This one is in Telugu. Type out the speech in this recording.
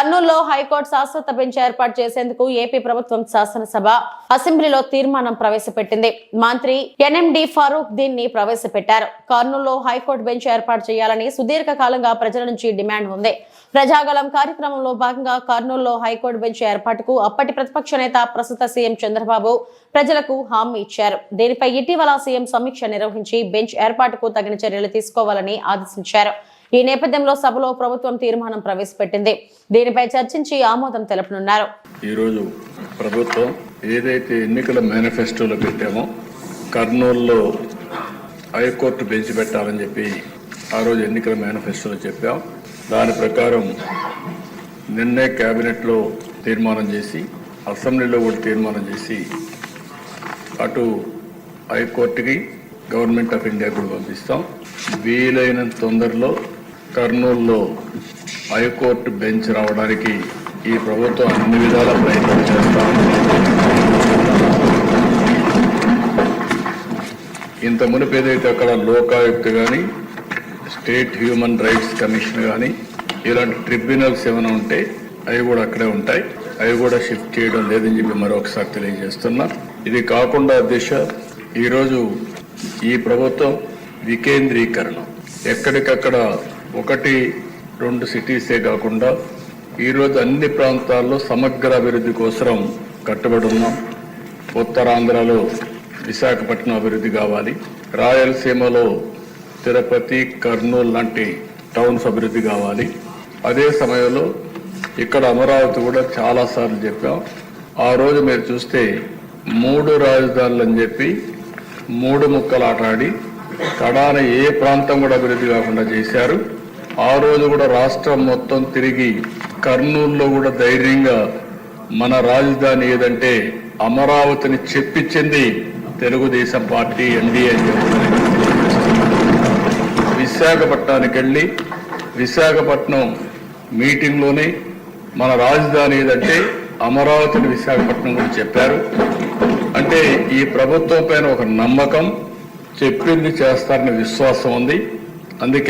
కర్నూలులో హైకోర్టు శాశ్వత బెంచ్ ఏర్పాటు చేసేందుకు ఏపీ ప్రభుత్వం శాసనసభ అసెంబ్లీలో తీర్మానం ప్రవేశపెట్టింది. మంత్రి ఎన్ఎండి ఫారూక్ దీన్ని ప్రవేశపెట్టారు. కర్నూలులో హైకోర్టు బెంచ్ ఏర్పాటు చేయాలని సుదీర్ఘ కాలంగా ప్రజల నుంచి డిమాండ్ ఉంది. ప్రజాగలం కార్యక్రమంలో భాగంగా కర్నూలులో హైకోర్టు బెంచ్ ఏర్పాటుకు అప్పటి ప్రతిపక్ష నేత ప్రస్తుత సీఎం చంద్రబాబు ప్రజలకు హామీ ఇచ్చారు. దీనిపై ఇటీవల సీఎం సమీక్ష నిర్వహించి బెంచ్ ఏర్పాటుకు తగిన చర్యలు తీసుకోవాలని ఆదేశించారు. ఈ నేపథ్యంలో సభలో ప్రభుత్వం తీర్మానం ప్రవేశపెట్టింది. దీనిపై చర్చించి ఆమోదం తెలపనున్నారు. ఈరోజు ప్రభుత్వం ఏదైతే ఎన్నికల మేనిఫెస్టోలో పెట్టామో కర్నూలులో హైకోర్టు బెంచ్ పెట్టాలని చెప్పి ఆ రోజు ఎన్నికల మేనిఫెస్టోలో చెప్పాం. దాని ప్రకారం నిన్నే కేబినెట్లో తీర్మానం చేసి అసెంబ్లీలో కూడా తీర్మానం చేసి అటు హైకోర్టుకి గవర్నమెంట్ ఆఫ్ ఇండియా కూడా పంపిస్తాం. వీలైనంత తొందరలో కర్నూలులో హైకోర్టు బెంచ్ రావడానికి ఈ ప్రభుత్వం అన్ని విధాల ప్రయత్నం చేస్తా ఇంత మునుపు ఏదైతే అక్కడ లోకాయుక్త కానీ స్టేట్ హ్యూమన్ రైట్స్ కమిషన్ కానీ ఇలాంటి ట్రిబ్యునల్స్ ఏమైనా ఉంటే అవి కూడా అక్కడే ఉంటాయి. అవి కూడా షిఫ్ట్ చేయడం లేదని చెప్పి మరొకసారి తెలియజేస్తున్నా. ఇది కాకుండా దిశ ఈరోజు ఈ ప్రభుత్వం వికేంద్రీకరణ. ఎక్కడికక్కడ ఒకటి రెండు సిటీసే కాకుండా ఈరోజు అన్ని ప్రాంతాల్లో సమగ్ర అభివృద్ధి కోసం కట్టుబడి ఉన్నాం ఉత్తరాంధ్రలో విశాఖపట్నం అభివృద్ధి కావాలి. రాయలసీమలో తిరుపతి కర్నూలు లాంటి టౌన్స్ అభివృద్ధి కావాలి. అదే సమయంలో ఇక్కడ అమరావతి కూడా చాలాసార్లు చెప్పాం. ఆ రోజు మీరు చూస్తే మూడు రాజధానులు అని చెప్పి మూడు ముక్కలు ఆటాడి కడాన ఏ ప్రాంతం కూడా అభివృద్ధి కాకుండా చేశారు. ఆ రోజు కూడా రాష్ట్రం మొత్తం తిరిగి కర్నూలులో కూడా ధైర్యంగా మన రాజధాని ఏదంటే అమరావతిని చెప్పించింది తెలుగుదేశం పార్టీ ఎన్డీఏ విశాఖపట్నానికి వెళ్ళి విశాఖపట్నం మీటింగ్లోనే మన రాజధాని ఏదంటే అమరావతిని విశాఖపట్నం కూడా చెప్పారు. అంటే ఈ ప్రభుత్వం పైన ఒక నమ్మకం చెప్పింది చేస్తారనే విశ్వాసం ఉంది. అందుకే